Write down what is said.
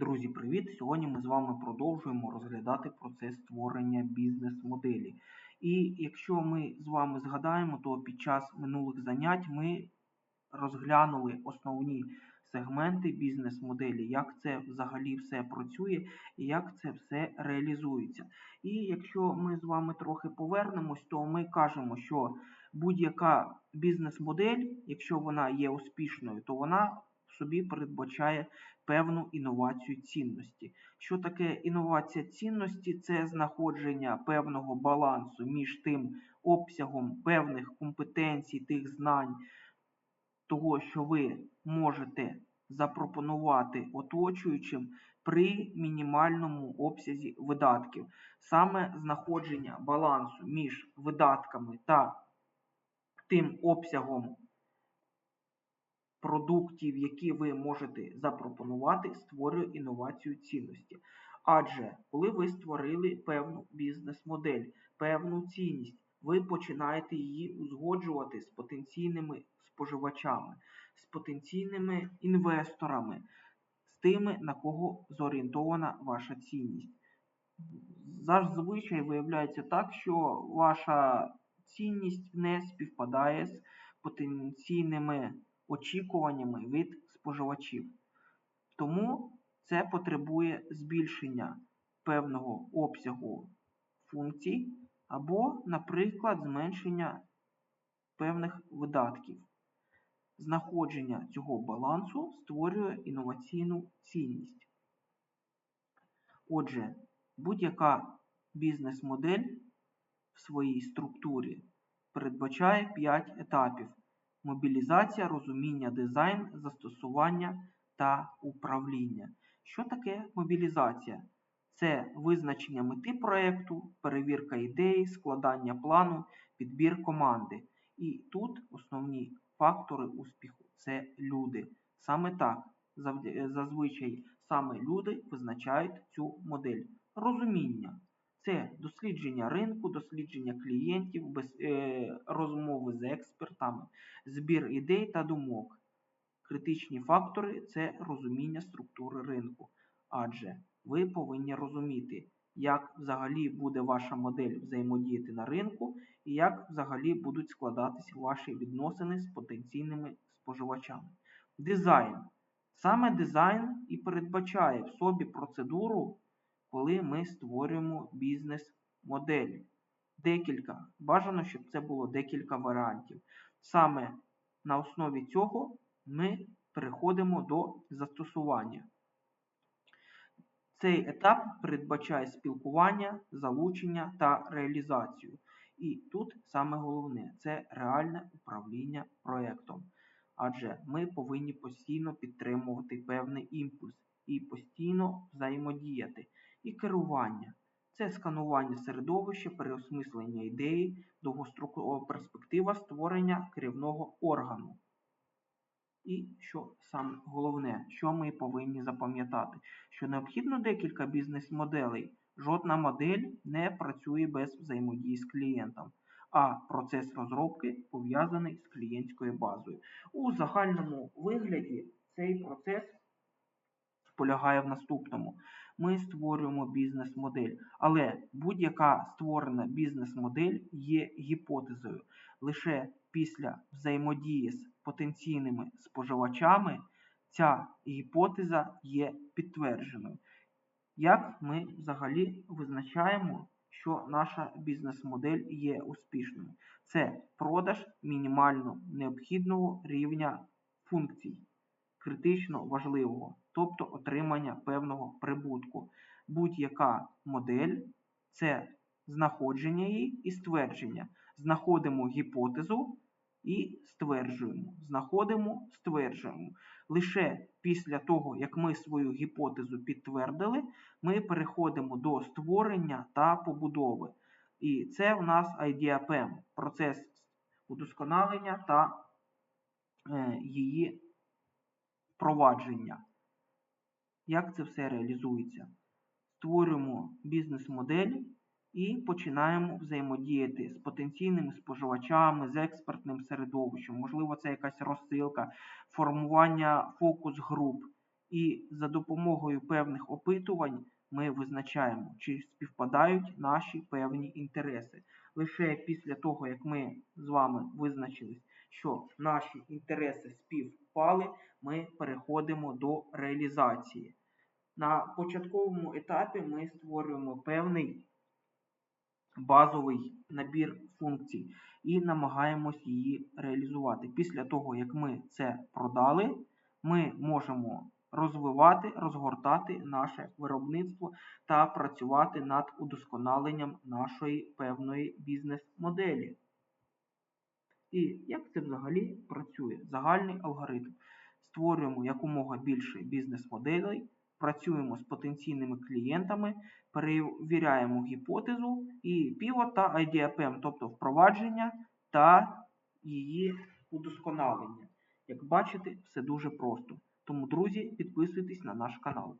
Друзі, привіт! Сьогодні ми з вами продовжуємо розглядати процес створення бізнес-моделі. І якщо ми з вами згадаємо, то під час минулих занять ми розглянули основні сегменти бізнес-моделі, як це взагалі все працює і як це все реалізується. І якщо ми з вами трохи повернемось, то ми кажемо, що будь-яка бізнес-модель, якщо вона є успішною, то вона собі передбачає певну інновацію цінності. Що таке інновація цінності? Це знаходження певного балансу між тим обсягом певних компетенцій, тих знань, того, що ви можете запропонувати оточуючим при мінімальному обсязі видатків. Саме знаходження балансу між видатками та тим обсягом продуктів, які ви можете запропонувати, створює інновацію цінності. Адже коли ви створили певну бізнес-модель, певну цінність, ви починаєте її узгоджувати з потенційними споживачами, з потенційними інвесторами, з тими, на кого зорієнтована ваша цінність. Зазвичай виявляється так, що ваша цінність не співпадає з потенційними очікуваннями від споживачів. Тому це потребує збільшення певного обсягу функцій або, наприклад, зменшення певних видатків. Знаходження цього балансу створює інноваційну цінність. Отже, будь-яка бізнес-модель в своїй структурі передбачає 5 етапів мобілізація, розуміння, дизайн, застосування та управління. Що таке мобілізація? Це визначення мети проєкту, перевірка ідеї, складання плану, підбір команди. І тут основні фактори успіху це люди. Саме так, зазвичай саме люди визначають цю модель. Розуміння. Це дослідження ринку, дослідження клієнтів, е, розмови з експертами, збір ідей та думок. Критичні фактори це розуміння структури ринку. Адже ви повинні розуміти, як взагалі буде ваша модель взаємодіяти на ринку, і як взагалі будуть складатися ваші відносини з потенційними споживачами. Дизайн. Саме дизайн і передбачає в собі процедуру коли ми створюємо бізнес-модель. Декілька. Бажано, щоб це було декілька варіантів. Саме на основі цього ми переходимо до застосування. Цей етап передбачає спілкування, залучення та реалізацію. І тут саме головне це реальне управління проєктом. Адже ми повинні постійно підтримувати певний імпульс і постійно взаємодіяти і керування. Це сканування середовища, переосмислення ідеї, довгострокова перспектива створення керівного органу. І що саме головне, що ми повинні запам'ятати, що необхідно декілька бізнес-моделей. Жодна модель не працює без взаємодії з клієнтом, а процес розробки пов'язаний з клієнтською базою. У загальному вигляді цей процес полягає в наступному ми створюємо бізнес-модель. Але будь-яка створена бізнес-модель є гіпотезою. Лише після взаємодії з потенційними споживачами ця гіпотеза є підтвердженою. Як ми взагалі визначаємо, що наша бізнес-модель є успішною? Це продаж мінімально необхідного рівня функцій критично важливого, тобто отримання певного прибутку. Будь-яка модель це знаходження її і ствердження. Знаходимо гіпотезу і стверджуємо. Знаходимо, стверджуємо. Лише після того, як ми свою гіпотезу підтвердили, ми переходимо до створення та побудови. І це у нас IDAPM, процес удосконалення та е, її впровадження. Як це все реалізується? Створюємо бізнес-модель і починаємо взаємодіяти з потенційними споживачами, з експертним середовищем, можливо, це якась розсилка, формування фокус-груп. І за допомогою певних опитувань ми визначаємо, чи співпадають наші певні інтереси. Лише після того, як ми з вами визначились, що наші інтереси співпали, ми переходимо до реалізації. На початковому етапі ми створюємо певний базовий набір функцій і намагаємось її реалізувати. Після того, як ми це продали, ми можемо розвивати, розгортати наше виробництво та працювати над удосконаленням нашої певної бізнес-моделі. І як це взагалі працює? Загальний алгоритм. Створюємо якомога більше бізнес-моделей, працюємо з потенційними клієнтами, перевіряємо гіпотезу і pivot та IDAPM, тобто впровадження та її удосконалення. Як бачите, все дуже просто. Тому, друзі, підписуйтесь на наш канал.